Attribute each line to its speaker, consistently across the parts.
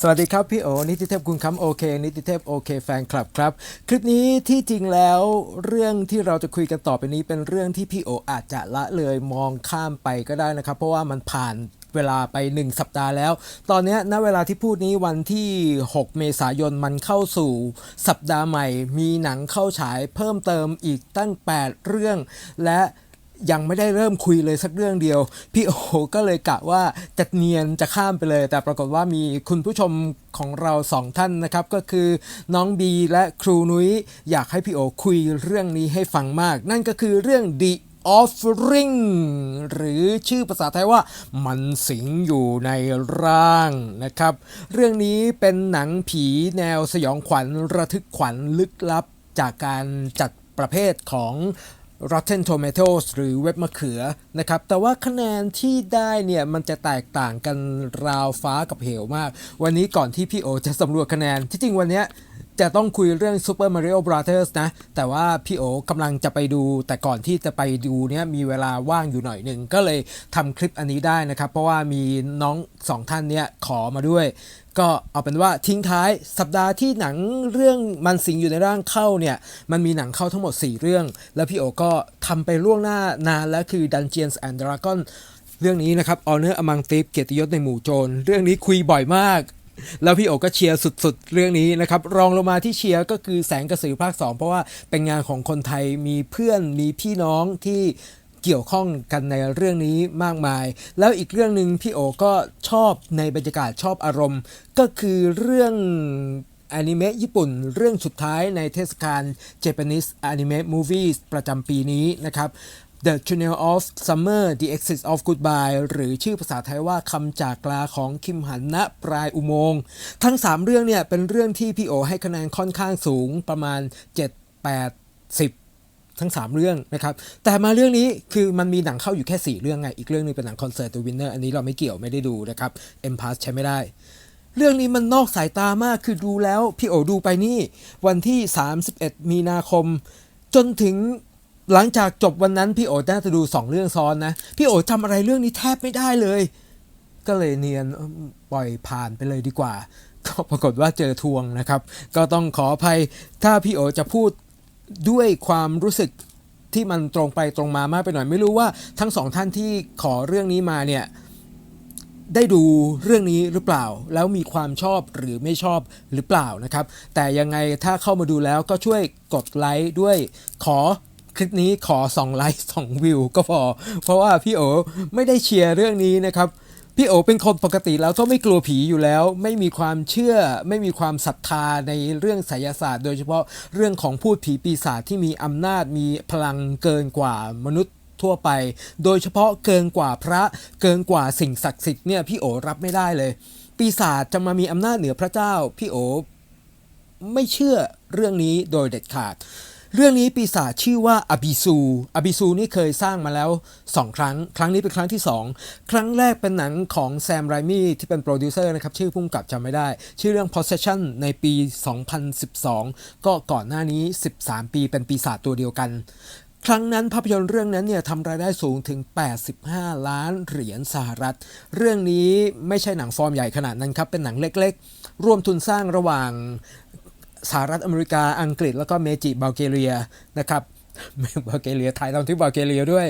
Speaker 1: สวัสดีครับพี่โอนิติเทพคุณคำโอเคนิติเทพโอเคแฟนคลับครับ คลิปนี้ที่จริงแล้วเรื่องที่เราจะคุยกันต่อไปนี้เป็นเรื่องที่พี่โออาจจะละเลยมองข้ามไปก็ได้นะครับ เพราะว่ามันผ่านเวลาไป 1 สัปดาห์แล้ว ตอนนี้ณเวลาที่พูดนี้วันที่ 6 เมษายนมันเข้าสู่ สัปดาห์ใหม่ มีหนังเข้าฉายเพิ่มเติมอีกตั้ง 8 เรื่อง และ ยังไม่ได้เริ่มคุยเลยสักเรื่องเดียว พี่โอก็เลยกะว่าจะเนียนจะข้ามไปเลย แต่ปรากฏว่ามีคุณผู้ชมของเราสองท่านนะครับ ก็คือน้องบีและครูนุ้ยอยากให้พี่โอคุยเรื่องนี้ให้ฟังมาก นั่นก็คือเรื่อง The Offering หรือชื่อภาษาไทยว่ามันสิงอยู่ในร่างนะครับ เรื่องนี้เป็นหนังผีแนวสยองขวัญระทึกขวัญลึกลับจากการจัดประเภทของ Rotten Tomatoes หรือเว็บมะเขือนะครับ แต่ว่าคะแนนที่ได้เนี่ย มันจะแตกต่างกันราวฟ้ากับเหวมาก วันนี้ก่อนที่พี่โอจะสำรวจคะแนน ที่จริงวันนี้ จะต้องคุยเรื่อง Super Mario Brothers นะ แต่ว่าพี่โอกำลังจะไปดู แต่ก่อนที่จะไปดูเนี่ยมีเวลาว่างอยู่หน่อยหนึ่ง ก็เลยทำคลิปอันนี้ได้นะครับ เพราะว่ามีน้องสองท่านเนี่ยขอมาด้วย ก็เอาเป็นว่าทิ้งท้ายสัปดาห์ที่หนังเรื่องมันสิงอยู่ในร่างเข้าเนี่ย มันมีหนังเข้าทั้งหมด 4 เรื่อง แล้วพี่โอก็ทำไปล่วงหน้านานแล้วคือ Dungeons and Dragons เรื่องนี้นะครับ Honor Among Thieves เกียรติยศในหมู่โจร เรื่องนี้คุยบ่อยมาก แล้วพี่โอก็เชียร์สุดๆ เรื่องนี้นะครับ รองลงมาที่เชียร์ก็คือแสงกระสือภาค 2 เพราะว่าเป็นงานของคนไทยมีเพื่อนมีพี่น้องที่เกี่ยวข้องกันในเรื่องนี้มากมาย แล้วอีกเรื่องหนึ่งพี่โอก็ชอบในบรรยากาศชอบอารมณ์ ก็คือเรื่องอนิเมะญี่ปุ่นเรื่องสุดท้ายในเทศกาล Japanese Anime Movies ประจำปีนี้นะครับ The Tunnel of Summer The Exit of Goodbye หรือชื่อภาษาไทยว่าคำจากลาของคิมหันณปลายอุโมงค์ทั้ง 3 เรื่องเนี่ยเป็นเรื่องที่พี่โอให้คะแนนค่อนข้างสูงประมาณ 7 8 10ทั้ง 3 เรื่องนะครับ แต่มาเรื่องนี้คือมันมีหนังเข้าอยู่แค่ 4 เรื่องไง อีกเรื่องหนึงเป็นหนังคอนเสิร์ต The Winner อันนี้เราไม่เกี่ยวไม่ได้ดูนะครับ M Pass ใช้ไม่ได้ เรื่องนี้มันนอกสายตามากคือดูแล้ว พี่โอดูไปนี่ วันที่ 31 มีนาคม จนถึง หลังจากจบวันนั้นพี่โอน่าจะดู2เรื่องซ้อนนะ พี่โอจำอะไรเรื่องนี้แทบไม่ได้เลย ก็เลยเนียนปล่อยผ่านไปเลยดีกว่า ก็ปรากฏว่าเจอทวงนะครับ ก็ต้องขออภัยถ้าพี่โอจะพูดด้วยความรู้สึกที่มันตรงไปตรงมามากไปหน่อย ไม่รู้ว่าทั้งสองท่านที่ขอเรื่องนี้มาเนี่ยได้ดูเรื่องนี้หรือเปล่า แล้วมีความชอบหรือไม่ชอบหรือเปล่านะครับ แต่ยังไงถ้าเข้ามาดูแล้วก็ช่วยกดไลค์ด้วยขอ คลิปนี้ขอ 2 ไลค์2วิวก็พอ เพราะว่าพี่โอไม่ได้เชียร์เรื่องนี้นะครับพี่โอเป็นคนปกติแล้วก็ไม่กลัวผีอยู่แล้ว ไม่มีความเชื่อ ไม่มีความศรัทธาในเรื่องไสยศาสตร์ โดยเฉพาะเรื่องของพูดผีปีศาจที่มีอำนาจมีพลังเกินกว่ามนุษย์ทั่วไป โดยเฉพาะเกินกว่าพระเกินกว่าสิ่งศักดิ์สิทธิ์เนี่ยพี่โอรับไม่ได้เลย ปีศาจจะมามีอำนาจเหนือพระเจ้า พี่โอไม่เชื่อเรื่องนี้โดยเด็ดขาด เรื่องนี้ปีศาจชื่อว่าอบิซูอบิซูนี่เคยสร้างมาแล้ว 2 ครั้ง ครั้งนี้เป็นครั้งที่ 2 ครั้งแรกเป็นหนังของแซมไรมี่ที่เป็นโปรดิวเซอร์นะครับ ชื่อพุ่มกับจำไม่ได้ ชื่อเรื่อง Possession ในปี 2012 ก็ก่อนหน้านี้ 13 ปีเป็นปีศาจตัวเดียวกันครั้งนั้นภาพยนตร์เรื่องนั้นเนี่ยทำรายได้สูงถึง 85 ล้านเหรียญสหรัฐ เรื่องนี้ไม่ใช่หนังฟอร์มใหญ่ขนาดนั้นครับ เป็นหนังเล็กๆ ร่วมทุนสร้างระหว่าง สหรัฐอเมริกาอังกฤษแล้วก็เมจิบัลแกเรียนะครับบัลแกเรียไทยทำที่บัลแกเรียด้วย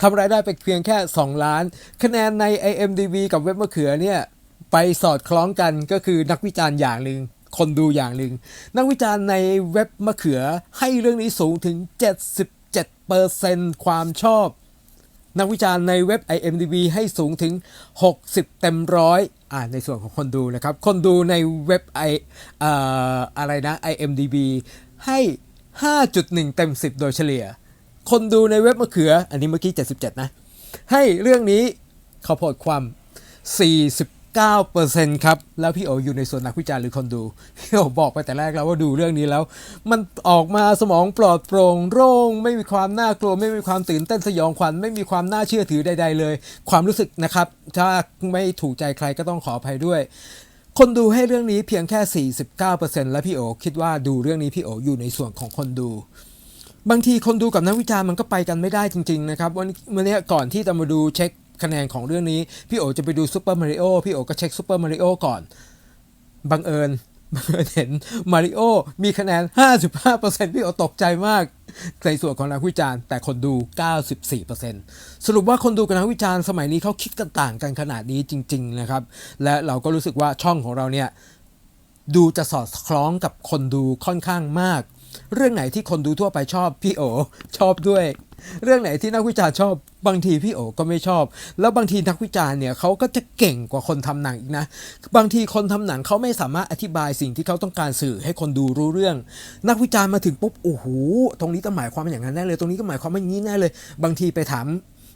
Speaker 1: ทำรายได้ไปเพียงแค่ 2 ล้าน คะแนนใน IMDb กับเว็บมะเขือเนี่ย ไปสอดคล้องกันก็คือนักวิจารณ์อย่างหนึ่งคนดูอย่างหนึ่ง นักวิจารณ์ในเว็บมะเขือให้เรื่องนี้สูงถึง 77%ความชอบ นักวิจารณ์ในเว็บ IMDb ให้สูงถึง 60 เต็มร้อยอ่าในส่วนของคนดูนะครับ คนดูในเว็บ i เอ่ออะไรนะ IMDb ให้ 5.1 เต็ม 10 โดยเฉลี่ย คนดูในเว็บมะเขือ อันนี้เมื่อกี้ 77 นะ ให้เรื่องนี้เขาโพดความ 9%ครับ แล้วพี่โออยู่ในส่วนนักวิจารณ์หรือคนดู พี่โอบอกไปแต่แรกแล้วว่าดูเรื่องนี้แล้ว มันออกมาสมองปลอดโปร่งโล่งไม่มีความน่ากลัว ไม่มีความตื่นเต้นสยองขวัญไม่มีความน่าเชื่อถือใด ๆ เลย ความรู้สึกนะครับ ถ้าไม่ถูกใจใครก็ต้องขออภัยด้วย คนดูให้เรื่องนี้เพียงแค่ 49%และพี่โอคิดว่าดูเรื่องนี้พี่โออยู่ในส่วนของคนดูบางทีคนดูกับนักวิจารณ์มันก็ไปกันไม่ได้จริงๆนะครับวันวันนี้ก่อนที่จะมาดูเช็คคะแนนของเรื่องนี้ พี่โอจะไปดูซูเปอร์มาริโอพี่โอก็เช็คซูเปอร์มาริโอก่อน บังเอิญบังเอิญเห็นมาริโอมีคะแนน 55%พี่โอตกใจมากในส่วนของนักวิจารณ์แต่คนดู 94%สรุปว่าคนดูกับนักวิจารณ์สมัยนี้เขาคิดกันต่างกันขนาดนี้จริง ๆ นะครับ และเราก็รู้สึกว่าช่องของเราเนี่ยดูจะสอดคล้องกับคนดูค่อนข้างมาก เรื่องไหนที่คนดูทั่วไปชอบพี่โอชอบด้วย เรื่องไหนที่นักวิจารณ์ชอบบางทีพี่โอก็ไม่ชอบ แล้วบางทีนักวิจารณ์เนี่ยเขาก็จะเก่งกว่าคนทำหนังอีกนะ บางทีคนทำหนังเขาไม่สามารถอธิบายสิ่งที่เขาต้องการสื่อให้คนดูรู้เรื่อง นักวิจารณ์มาถึงปุ๊บโอ้โหตรงนี้ก็หมายความอย่างนั้นแน่เลย ตรงนี้ก็หมายความว่าอย่างนี้แน่เลย บางทีไปถาม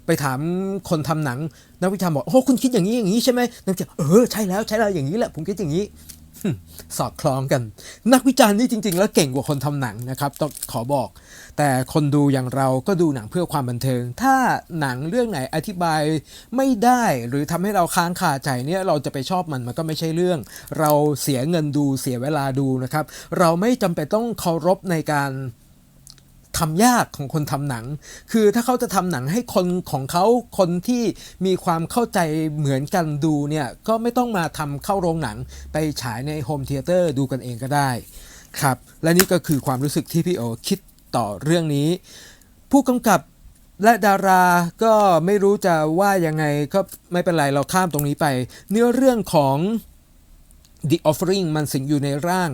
Speaker 1: ไปถามคนทำหนังนักวิจารณ์บอกโอ้คุณคิดอย่างนี้อย่างนี้ใช่ไหมนักวิจารณ์เออใช่แล้วใช่แล้วอย่างนี้แหละผมคิดอย่างนี้ สอดคล้องกัน นักวิจารณ์นี่จริง ๆ แล้วเก่งกว่าคนทำหนังนะครับต้องขอบอก แต่คนดูอย่างเราก็ดูหนังเพื่อความบันเทิง ถ้าหนังเรื่องไหนอธิบายไม่ได้หรือทำให้เราค้างคาใจเนี่ยเราจะไปชอบมันมันก็ไม่ใช่เรื่อง เราเสียเงินดูเสียเวลาดูนะครับ เราไม่จำเป็นต้องเคารพในการ ทำยากของคนทำหนัง คือถ้าเขาจะทำหนังให้คนของเขาคนที่มีความเข้าใจเหมือนกันดูเนี่ยก็ไม่ต้องมาทำเข้าโรงหนังไปฉายในโฮมเทเตอร์ดูกันเองก็ได้ครับและนี่ก็คือความรู้สึกที่พี่โอคิดต่อเรื่องนี้ ผู้กำกับและดาราก็ไม่รู้จะว่ายังไงก็ไม่เป็นไรเราข้ามตรงนี้ไป เนื้อเรื่องของ The Offering มันสิงอยู่ในร่าง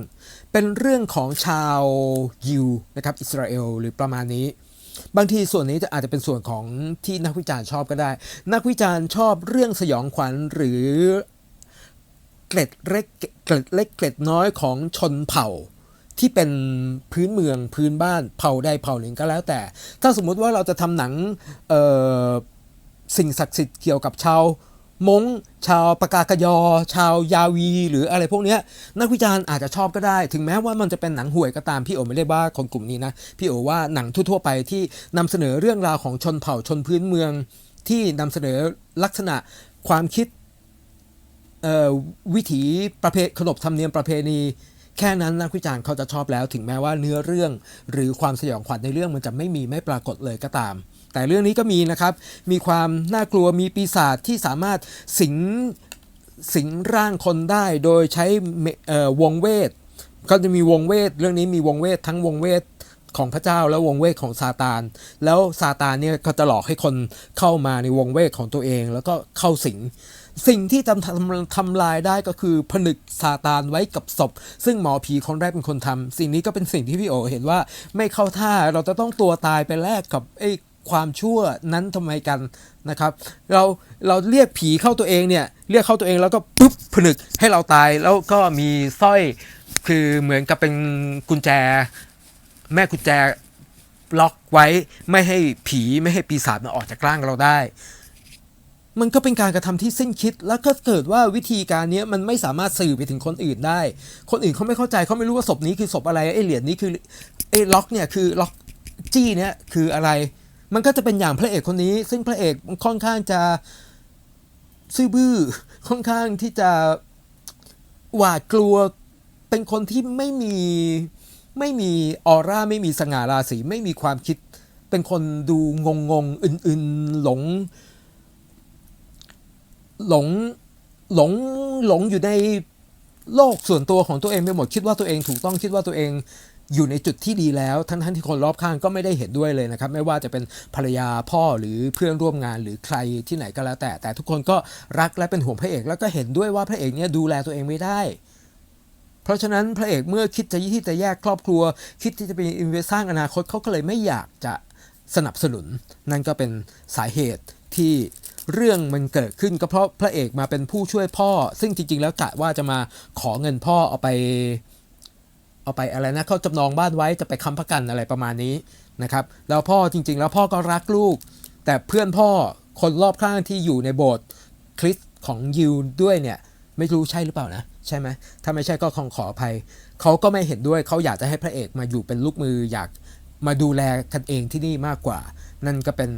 Speaker 1: เป็นเรื่องของชาวยิวนะครับอิสราเอลหรือประมาณนี้ บางทีส่วนนี้จะอาจจะเป็นส่วนของที่นักวิจารณ์ชอบก็ได้ นักวิจารณ์ชอบเรื่องสยองขวัญหรือเกร็ดเล็กเกร็ดเล็กเกร็ดน้อยของชนเผ่าที่เป็นพื้นเมืองพื้นบ้านเผ่าใดเผ่าหนึ่งก็แล้วแต่ ถ้าสมมุติว่าเราจะทำหนังสิ่งศักดิ์สิทธิ์เกี่ยวกับชาว มงชาวปากากยอ ชาวยาวี หรืออะไรพวกเนี้ยนักวิจารณ์อาจจะชอบก็ได้ ถึงแม้ว่ามันจะเป็นหนังห่วยก็ตามพี่โอไม่ได้ว่าคนกลุ่มนี้นะพี่โอว่าหนังทั่วๆไปที่นำเสนอเรื่องราวของชนเผ่าชนพื้นเมือง ที่นำเสนอลักษณะความคิดวิถีประเพขนบธรรมเนียมประเพณี แค่นั้นนักวิจารณ์เขาจะชอบแล้ว ถึงแม้ว่าเนื้อเรื่อง หรือความสยองขวัญในเรื่องมันจะไม่มีไม่ปรากฏเลยก็ตาม แต่เรื่องนี้ก็มีนะครับ มีความน่ากลัวมีปีศาจที่สามารถสิงสิงร่างคนได้โดยใช้วงเวทก็จะมีวงเวทเรื่องนี้มีวงเวททั้งวงเวทของพระเจ้าและวงเวทของซาตาน แล้วซาตานเนี่ยก็จะหลอกให้คนเข้ามาในวงเวทของตัวเอง แล้วก็เข้าสิง สิ่งที่ทำทำทำลายได้ก็คือผนึกซาตานไว้กับศพ ซึ่งหมอผีคนแรกเป็นคนทำสิ่งนี้ก็เป็นสิ่งที่พี่โอเห็นว่าไม่เข้าท่าเราจะต้องตัวตายไปแลกกับไอ้ ความชั่วนั้นทำไมกันนะครับ เราเราเรียกผีเข้าตัวเองเนี่ยเรียกเข้าตัวเองแล้วก็ปุ๊บผนึกให้เราตายแล้วก็มีสร้อยคือเหมือนกับเป็นกุญแจ แม่กุญแจล็อกไว้ไม่ให้ผีไม่ให้ปีศาจมันออกจากร่างเราได้ มันก็เป็นการกระทำที่สิ้นคิด แล้วก็เกิดว่าวิธีการนี้มันไม่สามารถสื่อไปถึงคนอื่นได้ คนอื่นเขาไม่เข้าใจเขาไม่รู้ว่าศพนี้คือศพอะไรไอ้เหรียญนี้คือไอ้ล็อกเนี่ยคือล็อกจี้เนี่ยคืออะไร มันก็จะเป็นอย่างพระเอกคนนี้ ซึ่งพระเอกค่อนข้างจะซื่อบื้อค่อนข้างที่จะหวาดกลัวเป็นคนที่ไม่มีไม่มีออร่าไม่มีสง่าราศีไม่มีความคิด เป็นคนดูงงงๆอื่นๆหลง หลงหลงหลงอยู่ในโลกส่วนตัวของตัวเองไปหมดคิดว่าตัวเองถูกต้องคิดว่าตัวเอง อยู่ในจุดที่ดีแล้วทั้งทั้งที่คนรอบข้างก็ไม่ได้เห็นด้วยเลยนะครับ ไม่ว่าจะเป็นภรรยาพ่อหรือเพื่อนร่วมงานหรือใครที่ไหนก็แล้วแต่ แต่ทุกคนก็รักและเป็นห่วงพระเอก แล้วก็เห็นด้วยว่าพระเอกเนี่ยดูแลตัวเองไม่ได้ เพราะฉะนั้นพระเอกเมื่อคิดจะที่จะแยกครอบครัว คิดที่จะไปอินเวสสร้างอนาคตเขาก็เลยไม่อยากจะสนับสนุน นั่นก็เป็นสาเหตุที่เรื่องมันเกิดขึ้นก็เพราะพระเอกมาเป็นผู้ช่วยพ่อ ซึ่งจริงๆแล้วกะว่าจะมาขอเงินพ่อเอาไป เอาไปอะไรนะเขาจำนองบ้านไว้จะไปค้ำประกันอะไรประมาณนี้นะครับแล้วพ่อจริง ๆ แล้วพ่อก็รักลูก แต่เพื่อนพ่อคนรอบข้างที่อยู่ในโบสถ์คริสของยิวด้วยเนี่ยไม่รู้ใช่หรือเปล่านะ ใช่ไหมถ้าไม่ใช่ก็คงขออภัยเขาก็ไม่เห็นด้วยเขาอยากจะให้พระเอกมาอยู่เป็นลูกมืออยาก มาดูแลกันเองที่นี่มากกว่า นั่นก็เป็น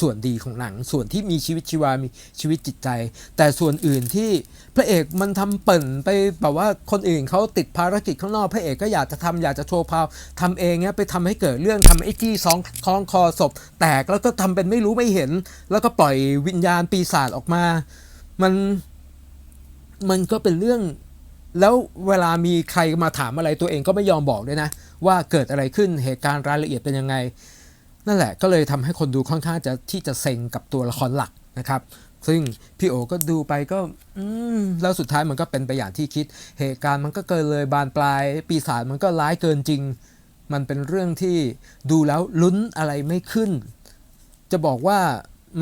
Speaker 1: ส่วนดีของหนัง ส่วนที่มีชีวิตชีวา มีชีวิตจิตใจ แต่ส่วนอื่นที่พระเอกมันทำเปิ่นไปแบบว่าคนอื่นเขาติดภารกิจข้างนอก พระเอกก็อยากจะทำอยากจะโชว์พาวทำเองเนี้ยไปทำให้เกิดเรื่องทำไอ้จี้สองคล้องคอศพ แตกแล้วก็ทำเป็นไม่รู้ไม่เห็น แล้วก็ปล่อยวิญญาณปีศาจออกมา มันมันก็เป็นเรื่อง แล้วเวลามีใครมาถามอะไรตัวเองก็ไม่ยอมบอกด้วยนะ ว่าเกิดอะไรขึ้นเหตุการณ์รายละเอียดเป็นยังไง นั่นแหละก็เลยทำให้คนดูค่อนข้างจะที่จะเซ็งกับตัวละครหลักนะครับ ซึ่งพี่โอก็ดูไปก็อแล้วสุดท้ายมันก็เป็นไปอย่างที่คิด เหตุการณ์มันก็เกินเลยบานปลาย ปีศาจมันก็ร้ายเกินจริง มันเป็นเรื่องที่ดูแล้วลุ้นอะไรไม่ขึ้น จะบอกว่า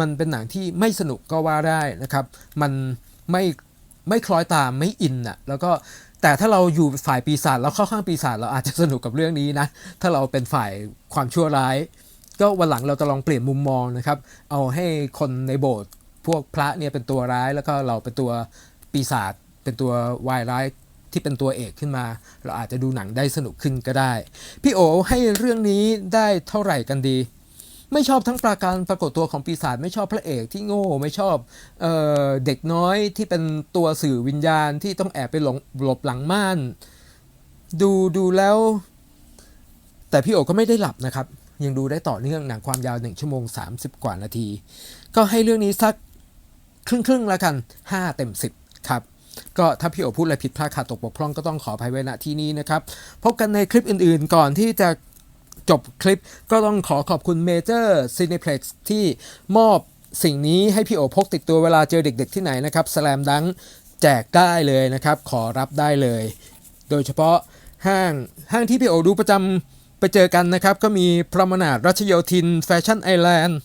Speaker 1: มันเป็นหนังที่ไม่สนุกก็ว่าได้นะครับ มันไม่ ไม่คล้อยตามไม่อินอะแล้วก็แต่ถ้าเราอยู่ฝ่ายปีศาจแล้วเข้าข้างปีศาจเราอาจจะสนุกกับเรื่องนี้นะ ถ้าเราเป็นฝ่ายความชั่วร้าย ก็วันหลังเราจะลองเปลี่ยนมุมมองนะครับ เอาให้คนในโบสถ์พวกพระเนี่ยเป็นตัวร้าย แล้วก็เราเป็นตัวปีศาจเป็นตัววายร้ายที่เป็นตัวเอกขึ้นมา เราอาจจะดูหนังได้สนุกขึ้นก็ได้ พี่โอให้เรื่องนี้ได้เท่าไหร่กันดี ไม่ชอบทั้งปราการปรากฏตัวของปีศาจไม่ชอบพระเอกที่โง่ไม่ชอบเออเด็กน้อยที่เป็นตัวสื่อวิญญาณที่ต้องแอบไปหลงหลบหลังม่าน ดูดูแล้ว แต่พี่โอก็ไม่ได้หลับนะครับ ยังดูได้ต่อเนื่องหนังความยาว 1 ชั่วโมง 30 กว่านาที ก็ให้เรื่องนี้สักครึ่งครึ่งแล้วกัน 5 เต็ม 10 ครับก็ถ้าพี่โอพูดอะไรผิดพลาดขาดตกบกพร่องก็ต้องขออภัยไว้ณที่นี้นะครับ พบกันในคลิปอื่นๆก่อนที่จะ จบคลิปก็ต้องขอขอบคุณ Major Cineplex ที่มอบสิ่งนี้ให้พี่โอพกติดตัวเวลาเจอเด็กๆที่ไหนนะครับสแลมดังแจกได้เลยนะครับ ขอรับได้เลย โดยเฉพาะห้างห้างที่พี่โอดูประจำไปเจอกันนะครับ ก็มีพรมนาดรัชโยธิน แฟชั่นไอแลนด์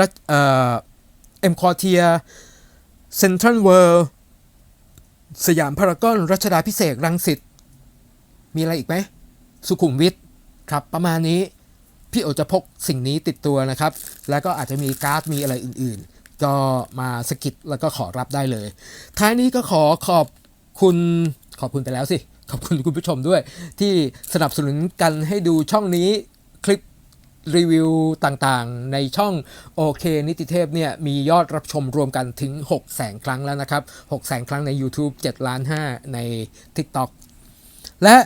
Speaker 1: รัชเอ่อเอ็มคอเทียเซ็นทรัลเวิลด์สยามพารากอน รัชดาพิเศษรังสิตมีอะไรอีกไหม สุขุมวิท ครับประมาณนี้พี่โอจะพกสิ่งนี้ติดตัวนะครับ แล้วก็อาจจะมีการ์ดมีอะไรอื่นๆ ก็มาสกิดแล้วก็ขอรับได้เลย ท้ายนี้ก็ขอขอบคุณขอบคุณไปแล้วสิ ขอบคุณคุณผู้ชมด้วย ที่สนับสนุนกันให้ดูช่องนี้คลิปรีวิวต่างๆ ในช่องโอเคนิติเทพเนี่ยมียอดรับชมรวมกันถึง 6 0 0 0 0 0ครั้งแล้วนะครับ 6 0 0 0 0 0ครั้งใน YouTube 7 ล้าน 5 ใน TikTok และ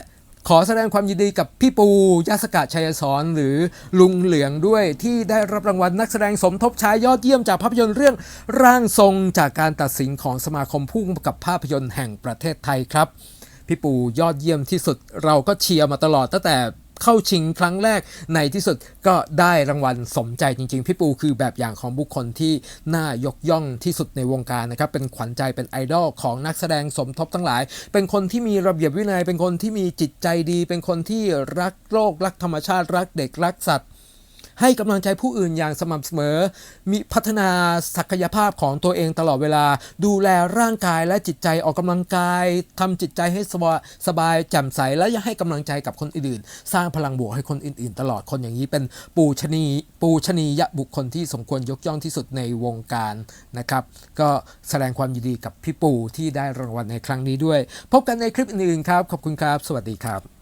Speaker 1: ขอแสดงความยินดีกับพี่ปูยาสกะชัยสอนหรือลุงเหลืองด้วยที่ได้รับรางวัลนักแสดงสมทบชายยอดเยี่ยมจากภาพยนตร์เรื่องร่างทรงจากการตัดสินของสมาคมผู้กำกับภาพยนตร์แห่งประเทศไทยครับ พี่ปูยอดเยี่ยมที่สุดเราก็เชียร์มาตลอดตั้งแต่ เข้าชิงครั้งแรกในที่สุดก็ได้รางวัลสมใจจริง ๆ พี่ปูคือแบบอย่างของบุคคลที่น่ายกย่องที่สุดในวงการนะครับ เป็นขวัญใจเป็นไอดอลของนักแสดงสมทบทั้งหลาย เป็นคนที่มีระเบียบวินัย เป็นคนที่มีจิตใจดี เป็นคนที่รักโลกรักธรรมชาติรักเด็กรักสัตว์ ให้กำลังใจผู้อื่นอย่างสม่ำเสมอ มีพัฒนาศักยภาพของตัวเองตลอดเวลา ดูแลร่างกายและจิตใจออกกำลังกายทำจิตใจให้สบายสบายแจ่มใสและยังให้กำลังใจกับคนอื่นๆสร้างพลังบวกให้คนอื่น ๆ ตลอดคนอย่างนี้เป็นปูชนีปูชนียบุคคลที่สมควรยกย่องที่สุดในวงการนะครับ ก็แสดงความยินดีกับพี่ปูที่ได้รางวัลในครั้งนี้ด้วย พบกันในคลิปอื่นๆครับ ขอบคุณครับ สวัสดีครับ